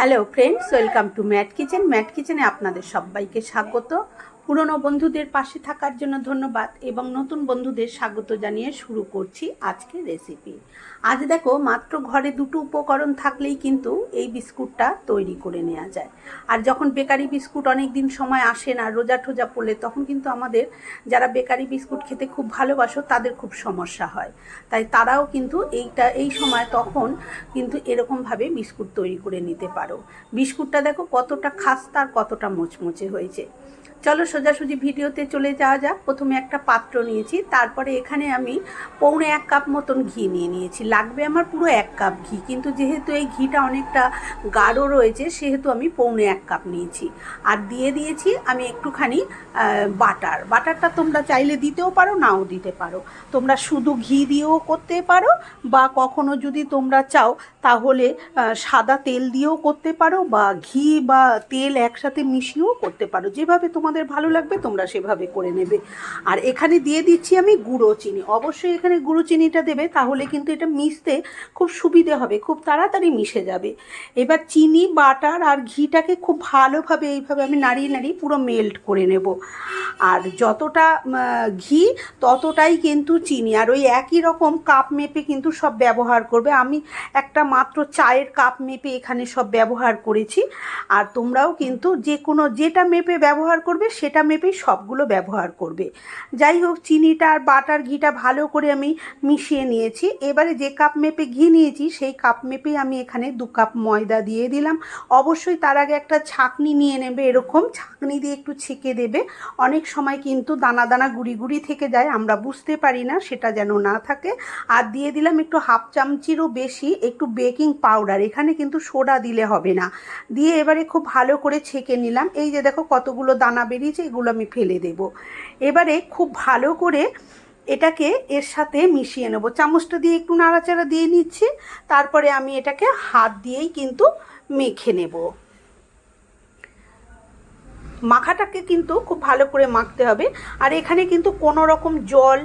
Hello friends welcome to Mat Kitchen Mat কিচেনে আপনাদের সবাইকে স্বাগত। পুরনো বন্ধুদের পাশে থাকার জন্য ধন্যবাদ এবং নতুন বন্ধুদের স্বাগত জানিয়ে শুরু করছি আজকে রেসিপি আজ দেখো, মাত্র ঘরে দুটো উপকরণ থাকলেই কিন্তু এই বিস্কুটটা তৈরি করে নেওয়া যায়। আর যখন বেকারি বিস্কুট অনেক দিন সময় আসে না, রোজা ঠোজা পড়লে তখন কিন্তু আমাদের যারা বেকারি বিস্কুট খেতে খুব ভালোবাসো, তাদের খুব সমস্যা হয়। তাই তারাও কিন্তু এইটা, এই সময় তখন কিন্তু এরকমভাবে বিস্কুট তৈরি করে নিতে পারো। বিস্কুটটা দেখো কতটা খাস্তা আর কতটা মোচমোচে হয়েছে। চলো সোজাসুজি ভিডিওতে চলে যাওয়া যাক। প্রথমে একটা পাত্র নিয়েছি, তারপরে এখানে আমি পৌনে এক কাপ মতন ঘি নিয়ে নিয়েছি। লাগবে আমার পুরো এক কাপ ঘি, কিন্তু যেহেতু এই ঘিটা অনেকটা গাঢ় রয়েছে, সেহেতু আমি পৌনে এক কাপ নিয়েছি। আর দিয়ে দিয়েছি আমি একটুখানি বাটার। বাটারটা তোমরা চাইলে দিতেও পারো, নাও দিতে পারো। তোমরা শুধু ঘি দিয়েও করতে পারো, বা কখনো যদি তোমরা চাও, তাহলে সাদা তেল দিয়েও করতে পারো, বা ঘি বা তেল একসাথে মিশিয়েও করতে পারো। যেভাবে তোমাদের ভালো লাগবে, তোমরা সেভাবে করে নেবে। আর এখানে দিয়ে দিচ্ছি আমি গুঁড়ো চিনি। অবশ্যই এখানে গুঁড়ো চিনিটা দেবে, তাহলে কিন্তু এটা মিশতে খুব সুবিধে হবে, খুব তাড়াতাড়ি মিশে যাবে। এবার চিনি, বাটার আর ঘিটাকে খুব ভালোভাবে এইভাবে আমি নাড়িয়ে নাড়িয়ে পুরো মেল্ট করে নেব। আর যতটা ঘি, ততটাই কিন্তু চিনি। আর ওই একই রকম কাপ মেপে কিন্তু সব ব্যবহার করবে। আমি একটা মাত্র চায়ের কাপ মেপে এখানে সব ব্যবহার করেছি। আর তোমরাও কিন্তু যে কোনো, যেটা মেপে ব্যবহার করবে সেটা মেপেই সবগুলো ব্যবহার করবে। যাই হোক, চিনিটা আর বাটার ঘিটা ভালো করে আমি মিশিয়ে নিয়েছি। এবারে যে কাপ মেপে ঘি নিয়েছি, সেই কাপ মেপেই আমি এখানে দু কাপ ময়দা দিয়ে দিলাম। অবশ্যই তার আগে একটা ছাঁকনি নিয়ে নেবে, এরকম ছাঁকনি দিয়ে একটু ছেঁকে দেবে। অনেক সময় কিন্তু দানা দানা গুড়ি গুড়ি থেকে যায়, আমরা বুঝতে পারি না সেটা যেন না থাকে। আর দিয়ে দিলাম একটু হাফ চামচিরও বেশি, একটু বেকিং পাউডার, এখানে কিন্তু সোডা দিলে হবে না। দিয়ে এবারে খুব ভালো করে ছেঁকে নিলাম। এই যে দেখো কতগুলো দানা বেরিয়েছে এগুলো আমি ফেলে দেব। এবারে খুব ভালো করে এটাকে এর সাথে মিশিয়ে নেব। চামচটা দিয়ে একটু নাড়াচাড়া দিয়ে নিচ্ছি, তারপরে আমি এটাকে হাত দিয়েই কিন্তু মেখে নেব। মাখাটাকে কিন্তু খুব ভালো করে মাখতে হবে। আর এখানে কিন্তু কোনো রকম জল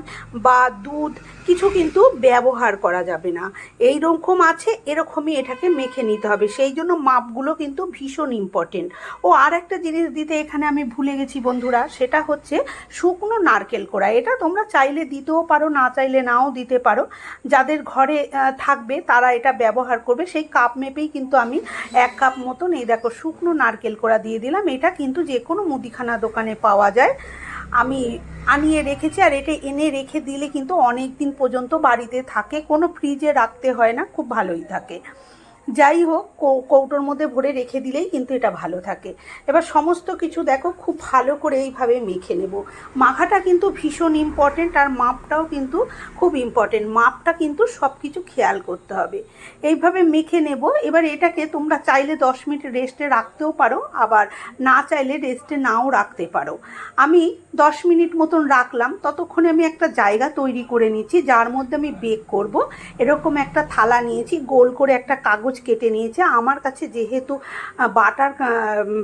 বা দুধ কিছু কিন্তু ব্যবহার করা যাবে না। এই রকম আছে, এরকমই এটাকে মেখে নিতে হবে। সেই জন্য মাপগুলো কিন্তু ভীষণ ইম্পর্টেন্ট ও আর একটা জিনিস দিতে এখানে আমি ভুলে গেছি বন্ধুরা, সেটা হচ্ছে শুকনো নারকেল কোড়া। এটা তোমরা চাইলে দিতেও পারো, না চাইলে নাও দিতে পারো। যাদের ঘরে থাকবে তারা এটা ব্যবহার করবে। সেই কাপ মেপেই কিন্তু আমি এক কাপ মতন এই দেখো শুকনো নারকেল কোড়া দিয়ে দিলাম। এটা কিন্তু যে কোনো মুদিখানা দোকানে পাওয়া যায়। আমি আনিয়ে রেখেছি আর এটা এনে রেখে দিলে কিন্তু অনেক দিন পর্যন্ত বাড়িতে থাকে। কোনো ফ্রিজে রাখতে হয় না, খুব ভালোই থাকে। যাই হোক কৌটোর মধ্যে ভরে রেখে দিলেই কিন্তু এটা ভালো থাকে। এবার সমস্ত কিছু দেখো, খুব ভালো করে এইভাবে মেখে নেব। মাখাটা কিন্তু ভীষণ ইম্পর্টেন্ট আর মাপটাও কিন্তু খুব ইম্পর্টেন্ট মাপটা কিন্তু সব কিছু খেয়াল করতে হবে। এইভাবে মেখে নেব। এবার এটাকে তোমরা চাইলে দশ মিনিট রেস্টে রাখতেও পারো, আবার না চাইলে রেস্টে নাও রাখতে পারো। আমি দশ মিনিট মতন রাখলাম, ততক্ষণে আমি একটা জায়গা তৈরি করে নিচ্ছি, যার মধ্যে আমি বেক করব। এরকম একটা থালা নিয়েছি, গোল করে একটা কাগজ কেটে নিয়েছে। আমার কাছে যেহেতু বাটার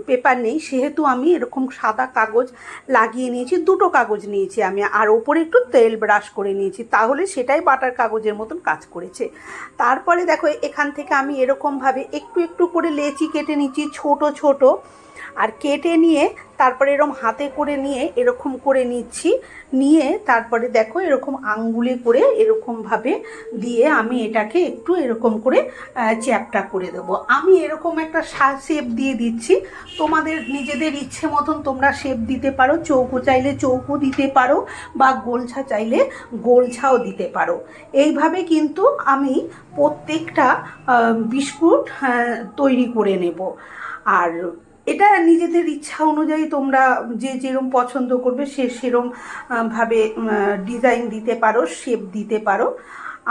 পেপার নেই, সেহেতু আমি এরকম সাদা কাগজ লাগিয়ে নিয়েছি, দুটো কাগজ নিয়েছি আমি, আর ওপরে একটু তেল ব্রাশ করে নিয়েছি, তাহলে সেটাই বাটার কাগজের মতন কাজ করেছে। তারপরে দেখো, এখান থেকে আমি এরকমভাবে একটু একটু করে লেচি কেটে নিচ্ছি, ছোট ছোট। আর কেটে নিয়ে তারপরে এরকম হাতে করে নিয়ে এরকম করে নিচ্ছি। নিয়ে তারপরে দেখো এরকম আঙ্গুলে করে এরকমভাবে দিয়ে আমি এটাকে একটু এরকম করে চ্যাপটা করে দেবো। আমি এরকম একটা শেপ দিয়ে দিচ্ছি। তোমাদের নিজেদের ইচ্ছে মতন তোমরা শেপ দিতে পারো, চৌকো চাইলে চৌকো দিতে পারো বা গোলছা চাইলে গোলছাও দিতে পারো। এইভাবে কিন্তু আমি প্রত্যেকটা বিস্কুট তৈরি করে নেব। আর এটা নিজেদের ইচ্ছা অনুযায়ী তোমরা যে যেরম পছন্দ করবে সে সেরম ভাবে ডিজাইন দিতে পারো শেপ দিতে পারো।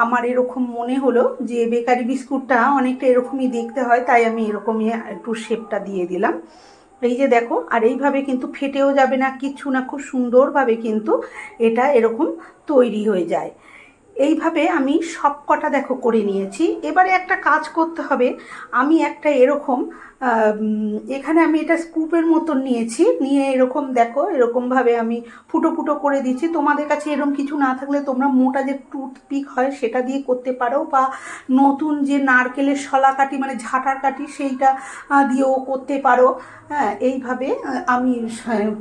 আমার এরকম মনে হলো যে বেকারি বিস্কুটটা অনেকটা এরকমই দেখতে হয়, তাই আমি এরকমই একটু শেপটা দিয়ে দিলাম। এই যে দেখো, আর এইভাবে কিন্তু ফেটেও যাবে না, কিচ্ছু না, খুব সুন্দরভাবে কিন্তু এটা এরকম তৈরি হয়ে যায়। এইভাবে আমি সব কটা দেখো করে নিয়েছি। এবারে একটা কাজ করতে হবে, আমি একটা এরকম এখানে আমি এটা স্কুপের মতন নিয়েছি। নিয়ে এরকম দেখো, এরকমভাবে আমি ফুটো ফুটো করে দিচ্ছি। তোমাদের কাছে এরকম কিছু না থাকলে তোমরা মোটা যে টুথপিক হয় সেটা দিয়ে করতে পারো বা নতুন যে নারকেলের শলা কাঠি মানে ঝাঁটার কাটি সেইটা দিয়েও করতে পারো। হ্যাঁ এইভাবে আমি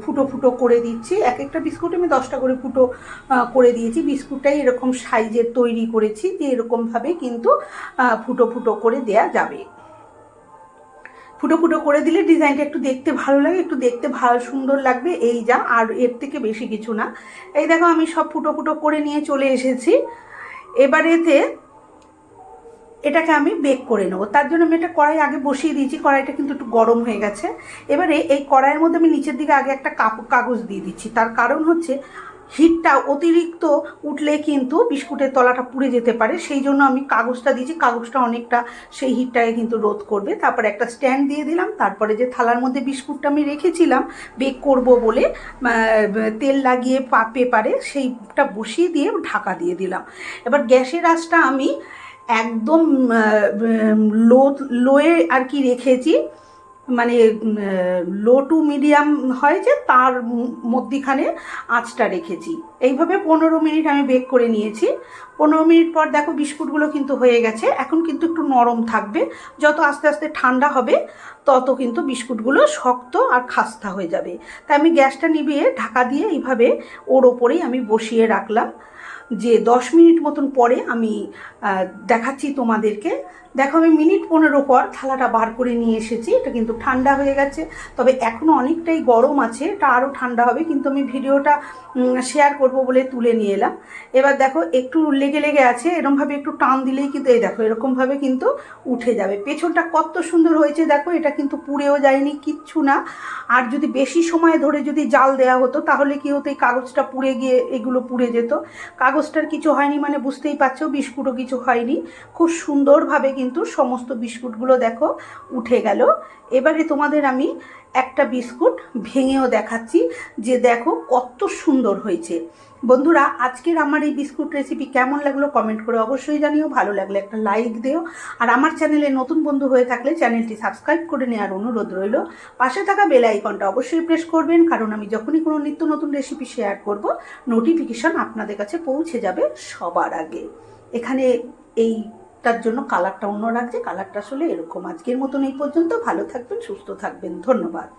ফুটো ফুটো করে দিচ্ছি। এক একটা বিস্কুট আমি দশটা করে ফুটো করে দিয়েছি। বিস্কুটটাই এরকম সাইজের তৈরি করেছি যে এরকমভাবে কিন্তু ফুটো ফুটো করে দেয়া যাবে। ফুটো ফুটো করে দিলে ডিজাইনটা একটু দেখতে ভালো লাগে, একটু দেখতে ভালো সুন্দর লাগবে, এই যা, আর এর থেকে বেশি কিছু না। এই দেখো, আমি সব ফুটো ফুটো করে নিয়ে চলে এসেছি। এবার এতে এটাকে আমি বেক করে নেব। তার জন্য আমি একটা কড়াই আগে বসিয়ে দিয়েছি, কড়াইটা কিন্তু একটু গরম হয়ে গেছে। এবারে এই কড়াইয়ের মধ্যে আমি নিচের দিকে আগে একটা কাপ- কাগজ দিয়ে দিচ্ছি। তার কারণ হচ্ছে হিটটা অতিরিক্ত উঠলে কিন্তু বিস্কুটের তলাটা পুড়ে যেতে পারে। সেই জন্য আমি কাগজটা দিয়েছি। কাগজটা অনেকটা সেই হিটটাকে কিন্তু রোধ করবে। তারপরে একটা স্ট্যান্ড দিয়ে দিলাম। তারপরে যে থালার মধ্যে বিস্কুটটা আমি রেখেছিলাম, বেক করব বলে তেল লাগিয়ে পা, পেপারে সেইটা বসিয়ে দিয়ে ঢাকা দিয়ে দিলাম। এবার গ্যাসের আঁচটা আমি একদম লো, লোয়ে আর কি রেখেছি। মানে লো টু মিডিয়াম হয় যে তার মধ্যিখানে আঁচটা রেখেছি। এইভাবে পনেরো মিনিট আমি বেক করে নিয়েছি। পনেরো মিনিট পর দেখো বিস্কুটগুলো কিন্তু হয়ে গেছে। এখন কিন্তু একটু নরম থাকবে। যত আস্তে আস্তে ঠান্ডা হবে, তত কিন্তু বিস্কুটগুলো শক্ত আর খাস্তা হয়ে যাবে। তাই আমি গ্যাসটা নিভিয়ে ঢাকা দিয়ে এইভাবে ওর ওপরেই আমি বসিয়ে রাখলাম। যে দশ মিনিট মতন পরে আমি দেখাচ্ছি তোমাদেরকে। দেখো, আমি মিনিট পনেরো পর থালাটা বার করে নিয়ে এসেছি। এটা কিন্তু ঠান্ডা হয়ে গেছে। তবে এখনও অনেকটাই গরম আছে। এটা আরও ঠান্ডা হবে, কিন্তু আমি ভিডিওটা শেয়ার করব বলে তুলে নিয়ে এলাম। এবার দেখো, একটু লেগে লেগে আছে। এরকমভাবে একটু টান দিলেই কিন্তু, এই দেখো, এরকমভাবে কিন্তু উঠে যাবে। পেছনটা কত সুন্দর হয়েছে, দেখো, এটা কিন্তু পুড়েও যায়নি, কিচ্ছু না। আর যদি বেশি সময় ধরে যদি জাল দেওয়া হতো, তাহলে কি হতো, এই কাগজটা পুড়ে গিয়ে এগুলো পুড়ে যেত। কাগজটার কিছু হয়নি মানে বুঝতেই পারছ, বিস্কুটও কিছু হয়নি। খুব সুন্দরভাবে কিন্তু সমস্ত বিস্কুটগুলো দেখো উঠে গেল। এবারে তোমাদের আমি একটা বিস্কুট ভেঙেও দেখাচ্ছি যে দেখো কত সুন্দর হয়েছে। বন্ধুরা, আজকের আমার এই বিস্কুট রেসিপি কেমন লাগল কমেন্ট করে অবশ্যই জানিও। ভালো লাগলে একটা লাইক দিও। আর আমার চ্যানেলে নতুন বন্ধু হয়ে থাকলে চ্যানেলটি সাবস্ক্রাইব করে নেওয়ার অনুরোধ রইল। পাশে থাকা বেল আইকনটা অবশ্যই প্রেস করবেন, কারণ আমি যখনই কোনো নিত্য নতুন রেসিপি শেয়ার করব নোটিফিকেশন আপনাদের কাছে পৌঁছে যাবে সবার আগে। এখানে এইটার জন্য কালারটা অন্য রাখছে কালারটা আসলে এরকম। আজকের মতন এই পর্যন্ত। ভালো থাকবেন, সুস্থ থাকবেন। ধন্যবাদ।